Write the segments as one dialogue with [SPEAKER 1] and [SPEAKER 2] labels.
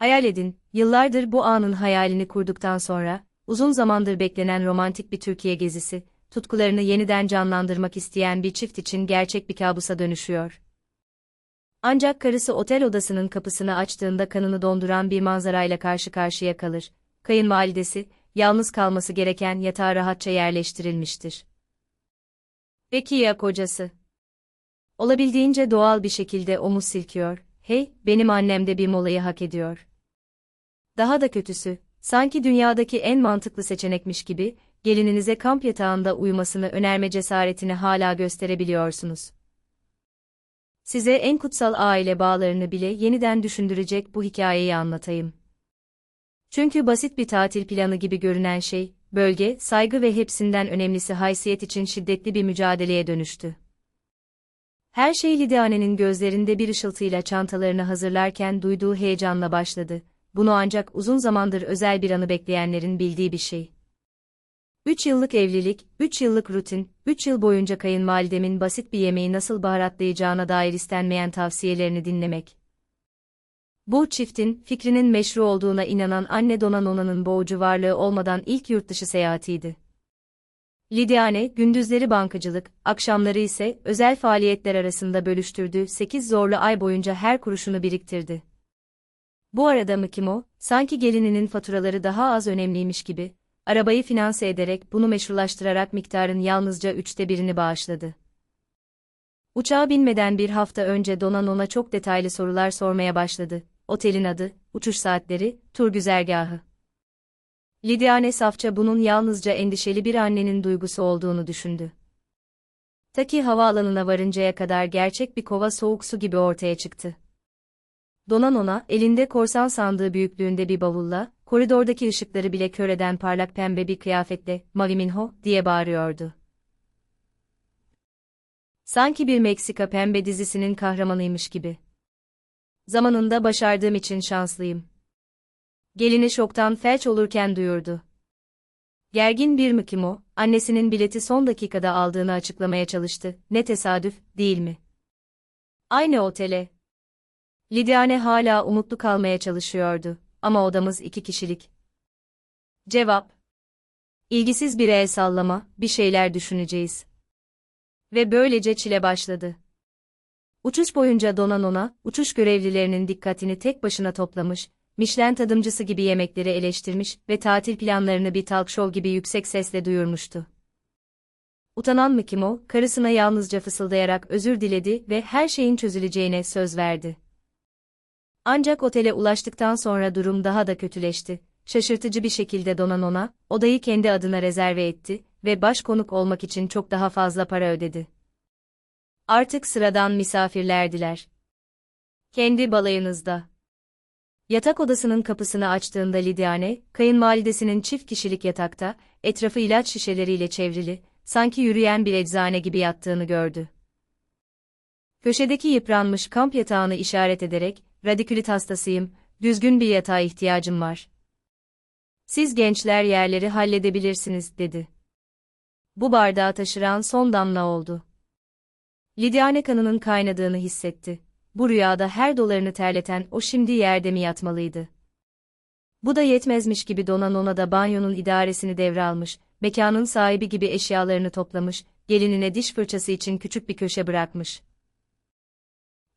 [SPEAKER 1] Hayal edin, yıllardır bu anın hayalini kurduktan sonra, uzun zamandır beklenen romantik bir Türkiye gezisi, tutkularını yeniden canlandırmak isteyen bir çift için gerçek bir kabusa dönüşüyor. Ancak karısı otel odasının kapısını açtığında kanını donduran bir manzarayla karşı karşıya kalır. Kayınvalidesi, yalnız kalması gereken yatağa rahatça yerleştirilmiştir. Peki ya kocası? Olabildiğince doğal bir şekilde omuz silkiyor. Hey, benim annem de bir molayı hak ediyor. Daha da kötüsü, sanki dünyadaki en mantıklı seçenekmiş gibi, gelininize kamp yatağında uyumasını önerme cesaretini hala gösterebiliyorsunuz. Size en kutsal aile bağlarını bile yeniden düşündürecek bu hikayeyi anlatayım. Çünkü basit bir tatil planı gibi görünen şey, bölge, saygı ve hepsinden önemlisi haysiyet için şiddetli bir mücadeleye dönüştü. Her şey Lidiane'nin gözlerinde bir ışıltıyla çantalarını hazırlarken duyduğu heyecanla başladı. Bunu ancak uzun zamandır özel bir anı bekleyenlerin bildiği bir şey. Üç yıllık evlilik, üç yıllık rutin, üç yıl boyunca kayınvalidemin basit bir yemeği nasıl baharatlayacağına dair istenmeyen tavsiyelerini dinlemek. Bu çiftin, fikrinin meşru olduğuna inanan anne Donanona'nın boğucu varlığı olmadan ilk yurtdışı seyahatiydi. Lidiane, gündüzleri bankacılık, akşamları ise özel faaliyetler arasında bölüştürdüğü 8 zorlu ay boyunca her kuruşunu biriktirdi. Bu arada Mikimo, sanki gelininin faturaları daha az önemliymiş gibi, arabayı finanse ederek bunu meşrulaştırarak miktarın yalnızca üçte birini bağışladı. Uçağa binmeden bir hafta önce Donan ona çok detaylı sorular sormaya başladı. Otelin adı, uçuş saatleri, tur güzergahı. Lidiane safça bunun yalnızca endişeli bir annenin duygusu olduğunu düşündü. Ta ki havaalanına varıncaya kadar gerçek bir kova soğuk su gibi ortaya çıktı. Donan ona, elinde korsan sandığı büyüklüğünde bir bavulla, koridordaki ışıkları bile kör eden parlak pembe bir kıyafetle, Mavi Minho, diye bağırıyordu. Sanki bir Meksika pembe dizisinin kahramanıymış gibi. Zamanında başardığım için şanslıyım. Gelini şoktan felç olurken duyurdu. Gergin bir Mikimo, annesinin bileti son dakikada aldığını açıklamaya çalıştı. Ne tesadüf, değil mi? Aynı otele. Lidiane hala umutlu kalmaya çalışıyordu. Ama odamız iki kişilik. Cevap. İlgisiz bir el sallama, bir şeyler düşüneceğiz. Ve böylece çile başladı. Uçuş boyunca Donanon'a, uçuş görevlilerinin dikkatini tek başına toplamış, Michelin tadımcısı gibi yemekleri eleştirmiş ve tatil planlarını bir talk show gibi yüksek sesle duyurmuştu. Utanan Mikimo, karısına yalnızca fısıldayarak özür diledi ve her şeyin çözüleceğine söz verdi. Ancak otele ulaştıktan sonra durum daha da kötüleşti. Şaşırtıcı bir şekilde Donanon'a, odayı kendi adına rezerve etti ve baş konuk olmak için çok daha fazla para ödedi. Artık sıradan misafirlerdiler. Kendi balayınızda. Yatak odasının kapısını açtığında Lidiane, kayınvalidesinin çift kişilik yatakta, etrafı ilaç şişeleriyle çevrili, sanki yürüyen bir eczane gibi yattığını gördü. Köşedeki yıpranmış kamp yatağını işaret ederek, radikülit hastasıyım, düzgün bir yatağa ihtiyacım var. Siz gençler yerleri halledebilirsiniz, dedi. Bu bardağı taşıran son damla oldu. Lidiane kanının kaynadığını hissetti bu rüyada her dolarını terleten o şimdi yerde mi yatmalıydı? Bu da yetmezmiş gibi Donan ona da banyonun idaresini devralmış, mekanın sahibi gibi eşyalarını toplamış, gelinine diş fırçası için küçük bir köşe bırakmış.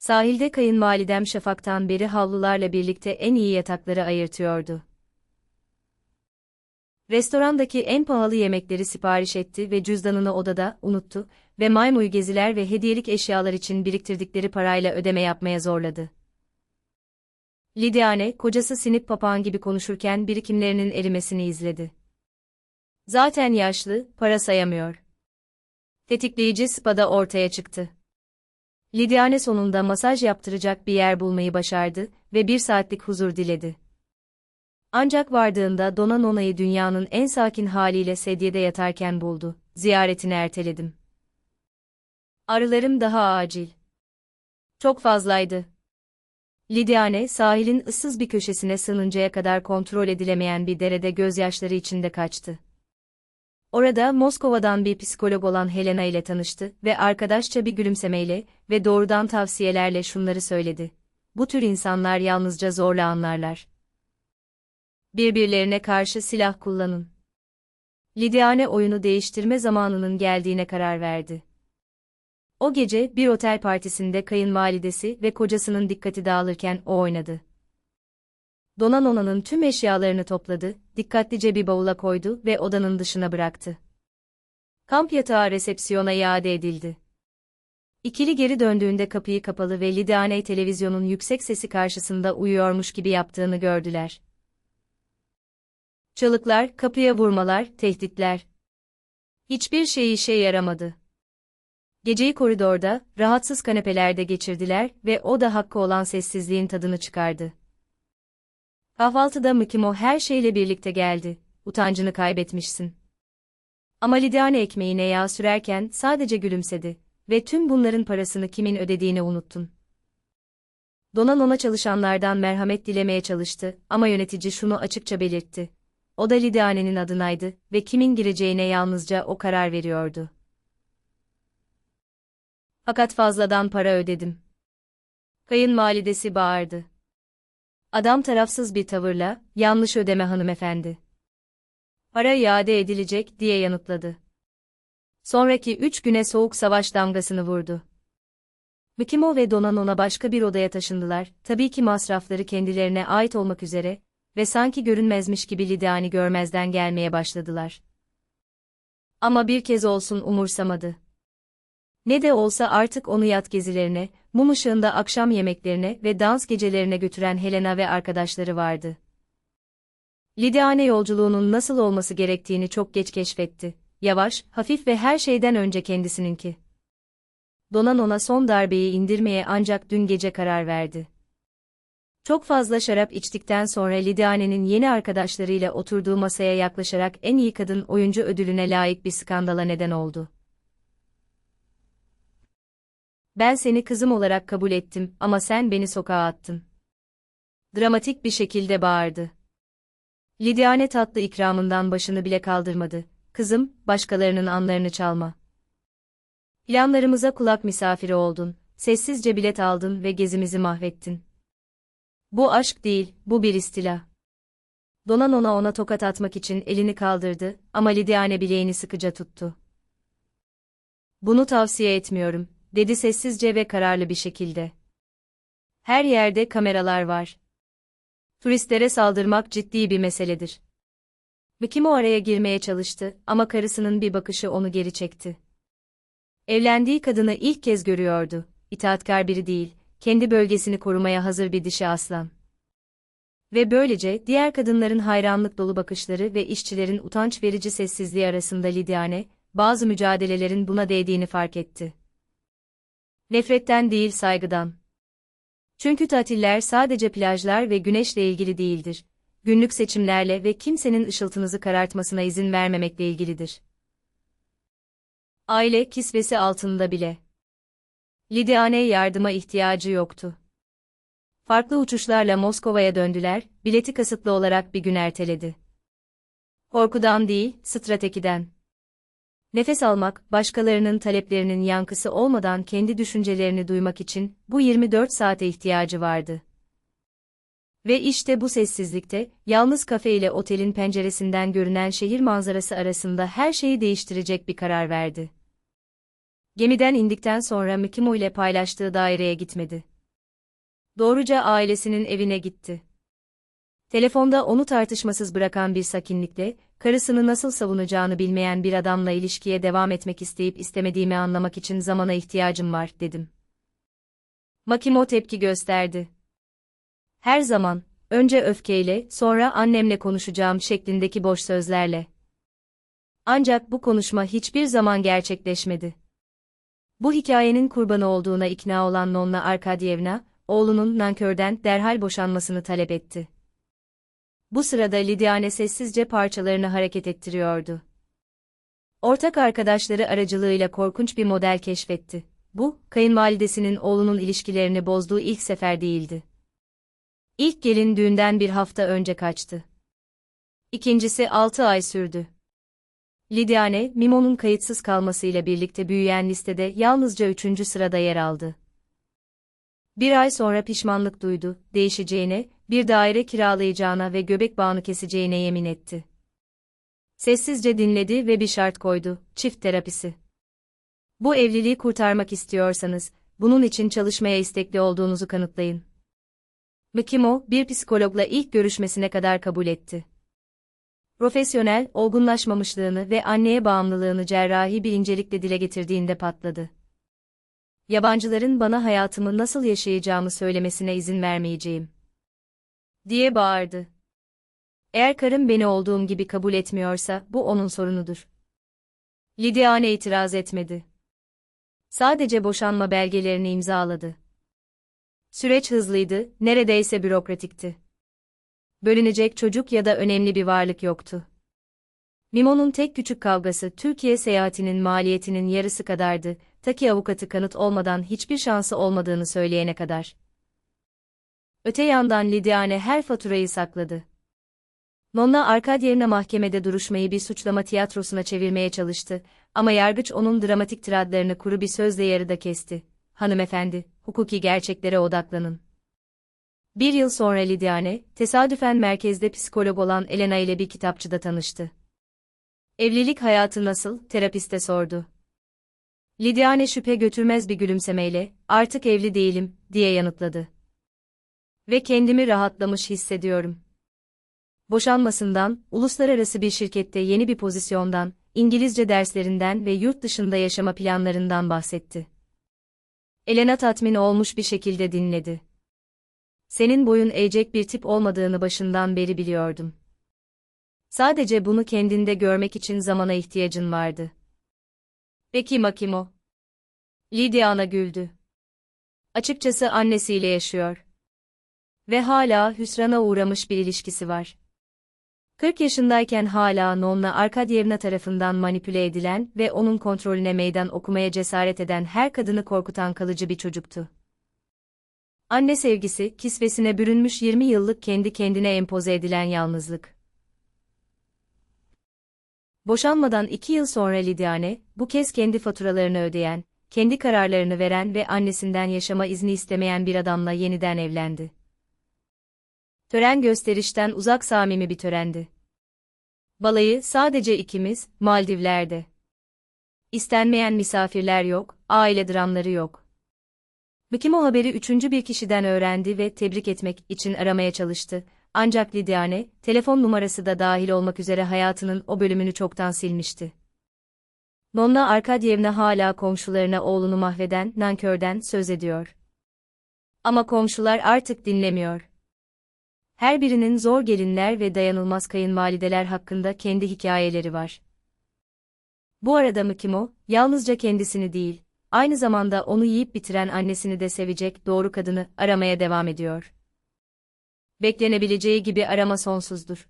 [SPEAKER 1] Sahilde kayınvalidem şafaktan beri havlularla birlikte en iyi yatakları ayırtıyordu. Restorandaki en pahalı yemekleri sipariş etti ve cüzdanını odada unuttu ve maymuy geziler ve hediyelik eşyalar için biriktirdikleri parayla ödeme yapmaya zorladı. Lidiane, kocası sinip papağan gibi konuşurken birikimlerinin erimesini izledi. Zaten yaşlı, para sayamıyor. Tetikleyici spada ortaya çıktı. Lidiane sonunda masaj yaptıracak bir yer bulmayı başardı ve bir saatlik huzur diledi. Ancak vardığında Dona Nona'yı dünyanın en sakin haliyle sedyede yatarken buldu. Ziyaretini erteledim. Arılarım daha acil. Çok fazlaydı. Lidiane, sahilin ıssız bir köşesine sığınıncaya kadar kontrol edilemeyen bir derede gözyaşları içinde kaçtı. Orada Moskova'dan bir psikolog olan Helena ile tanıştı ve arkadaşça bir gülümsemeyle ve doğrudan tavsiyelerle şunları söyledi. Bu tür insanlar yalnızca zorla anlarlar. Birbirlerine karşı silah kullanın. Lidiane oyunu değiştirme zamanının geldiğine karar verdi. O gece bir otel partisinde kayınvalidesi ve kocasının dikkati dağılırken o oynadı. Donanona'nın tüm eşyalarını topladı, dikkatlice bir bavula koydu ve odanın dışına bıraktı. Kamp yatağı resepsiyona iade edildi. İkili geri döndüğünde kapıyı kapalı ve Lidiane televizyonun yüksek sesi karşısında uyuyormuş gibi yaptığını gördüler. Çalıklar, kapıya vurmalar, tehditler. Hiçbir şey işe yaramadı. Geceyi koridorda, rahatsız kanepelerde geçirdiler ve o da hakkı olan sessizliğin tadını çıkardı. Kahvaltıda Mikimo her şeyle birlikte geldi. Utancını kaybetmişsin. Ama Lidiane ekmeğine yağ sürerken sadece gülümsedi ve tüm bunların parasını kimin ödediğini unuttun. Donan ona çalışanlardan merhamet dilemeye çalıştı ama yönetici şunu açıkça belirtti. O da Lidiane'nin adınaydı ve kimin gireceğine yalnızca o karar veriyordu. Fakat fazladan para ödedim. Kayınvalidesi bağırdı. Adam tarafsız bir tavırla, yanlış ödeme hanımefendi. Para iade edilecek diye yanıtladı. Sonraki üç güne soğuk savaş damgasını vurdu. Mikimo ve Donanon'a başka bir odaya taşındılar, tabii ki masrafları kendilerine ait olmak üzere ve sanki görünmezmiş gibi Lidiani görmezden gelmeye başladılar. Ama bir kez olsun umursamadı. Ne de olsa artık onu yat gezilerine, mum ışığında akşam yemeklerine ve dans gecelerine götüren Helena ve arkadaşları vardı. Lidiane yolculuğunun nasıl olması gerektiğini çok geç keşfetti. Yavaş, hafif ve her şeyden önce kendisininki. Donan ona son darbeyi indirmeye ancak dün gece karar verdi. Çok fazla şarap içtikten sonra Lidiane'nin yeni arkadaşlarıyla oturduğu masaya yaklaşarak en iyi kadın oyuncu ödülüne layık bir skandala neden oldu. Ben seni kızım olarak kabul ettim ama sen beni sokağa attın. Dramatik bir şekilde bağırdı. Lidiane tatlı ikramından başını bile kaldırmadı. Kızım, başkalarının anlarını çalma. Planlarımıza kulak misafiri oldun, sessizce bilet aldın ve gezimizi mahvettin. Bu aşk değil, bu bir istila. Donan ona ona tokat atmak için elini kaldırdı ama Lidiane bileğini sıkıca tuttu. Bunu tavsiye etmiyorum, dedi sessizce ve kararlı bir şekilde. Her yerde kameralar var. Turistlere saldırmak ciddi bir meseledir. Mikimo araya girmeye çalıştı ama karısının bir bakışı onu geri çekti. Evlendiği kadını ilk kez görüyordu, itaatkar biri değil, kendi bölgesini korumaya hazır bir dişi aslan. Ve böylece diğer kadınların hayranlık dolu bakışları ve işçilerin utanç verici sessizliği arasında Lidiane, bazı mücadelelerin buna değdiğini fark etti. Nefretten değil saygıdan. Çünkü tatiller sadece plajlar ve güneşle ilgili değildir. Günlük seçimlerle ve kimsenin ışıltınızı karartmasına izin vermemekle ilgilidir. Aile kisvesi altında bile. Lidiane yardıma ihtiyacı yoktu. Farklı uçuşlarla Moskova'ya döndüler, bileti kasıtlı olarak bir gün erteledi. Korkudan değil, stratejiden. Nefes almak, başkalarının taleplerinin yankısı olmadan kendi düşüncelerini duymak için bu 24 saate ihtiyacı vardı. Ve işte bu sessizlikte, yalnız kafe ile otelin penceresinden görünen şehir manzarası arasında her şeyi değiştirecek bir karar verdi. Gemiden indikten sonra Mikimo ile paylaştığı daireye gitmedi. Doğruca ailesinin evine gitti. Telefonda onu tartışmasız bırakan bir sakinlikle, karısını nasıl savunacağını bilmeyen bir adamla ilişkiye devam etmek isteyip istemediğimi anlamak için zamana ihtiyacım var, dedim. Makimo tepki gösterdi. Her zaman, önce öfkeyle, sonra annemle konuşacağım şeklindeki boş sözlerle. Ancak bu konuşma hiçbir zaman gerçekleşmedi. Bu hikayenin kurbanı olduğuna ikna olan Nonna Arkadyevna, oğlunun nankörden derhal boşanmasını talep etti. Bu sırada Lidiane sessizce parçalarını hareket ettiriyordu. Ortak arkadaşları aracılığıyla korkunç bir model keşfetti. Bu, kayınvalidesinin oğlunun ilişkilerini bozduğu ilk sefer değildi. İlk gelin düğünden bir hafta önce kaçtı. İkincisi altı ay sürdü. Lidiane, Mimo'nun kayıtsız kalmasıyla birlikte büyüyen listede yalnızca üçüncü sırada yer aldı. Bir ay sonra pişmanlık duydu, değişeceğine bir daire kiralayacağına ve göbek bağını keseceğine yemin etti. Sessizce dinledi ve bir şart koydu, çift terapisi. Bu evliliği kurtarmak istiyorsanız, bunun için çalışmaya istekli olduğunuzu kanıtlayın. Mkimo, bir psikologla ilk görüşmesine kadar kabul etti. Profesyonel, olgunlaşmamışlığını ve anneye bağımlılığını cerrahi bir incelikle dile getirdiğinde patladı. Yabancıların bana hayatımı nasıl yaşayacağımı söylemesine izin vermeyeceğim. Diye bağırdı. Eğer karım beni olduğum gibi kabul etmiyorsa, bu onun sorunudur. Lidiane itiraz etmedi. Sadece boşanma belgelerini imzaladı. Süreç hızlıydı, neredeyse bürokratikti. Bölünecek çocuk ya da önemli bir varlık yoktu. Mimo'nun tek küçük kavgası Türkiye seyahatinin maliyetinin yarısı kadardı, ta ki avukatı kanıt olmadan hiçbir şansı olmadığını söyleyene kadar. Öte yandan Lidiane her faturayı sakladı. Nonna Arkadyevna mahkemede duruşmayı bir suçlama tiyatrosuna çevirmeye çalıştı ama yargıç onun dramatik tiradlarını kuru bir sözle yarıda kesti. Hanımefendi, hukuki gerçeklere odaklanın. Bir yıl sonra Lidiane, tesadüfen merkezde psikolog olan Elena ile bir kitapçıda tanıştı. Evlilik hayatı nasıl, terapiste sordu. Lidiane şüphe götürmez bir gülümsemeyle, artık evli değilim, diye yanıtladı. Ve kendimi rahatlamış hissediyorum. Boşanmasından, uluslararası bir şirkette yeni bir pozisyondan, İngilizce derslerinden ve yurt dışında yaşama planlarından bahsetti. Elena tatmin olmuş bir şekilde dinledi. Senin boyun eğecek bir tip olmadığını başından beri biliyordum. Sadece bunu kendinde görmek için zamana ihtiyacın vardı. Peki Makimo. Lidiana güldü. Açıkçası annesiyle yaşıyor. Ve hala hüsrana uğramış bir ilişkisi var. 40 yaşındayken hala Nonna Arkadyevna tarafından manipüle edilen ve onun kontrolüne meydan okumaya cesaret eden her kadını korkutan kalıcı bir çocuktu. Anne sevgisi, kisvesine bürünmüş 20 yıllık kendi kendine empoze edilen yalnızlık. Boşanmadan iki yıl sonra Lidiane, bu kez kendi faturalarını ödeyen, kendi kararlarını veren ve annesinden yaşama izni istemeyen bir adamla yeniden evlendi. Tören gösterişten uzak samimi bir törendi. Balayı sadece ikimiz, Maldivler'de. İstenmeyen misafirler yok, aile dramları yok. Mükim o haberi üçüncü bir kişiden öğrendi ve tebrik etmek için aramaya çalıştı. Ancak Lidiane, telefon numarası da dahil olmak üzere hayatının o bölümünü çoktan silmişti. Nonna Arkadyevna hala komşularına oğlunu mahveden nankörden söz ediyor. Ama komşular artık dinlemiyor. Her birinin zor gelinler ve dayanılmaz kayınvalideler hakkında kendi hikayeleri var. Bu arada Mkimo, yalnızca kendisini değil, aynı zamanda onu yiyip bitiren annesini de sevecek doğru kadını aramaya devam ediyor. Beklenebileceği gibi arama sonsuzdur.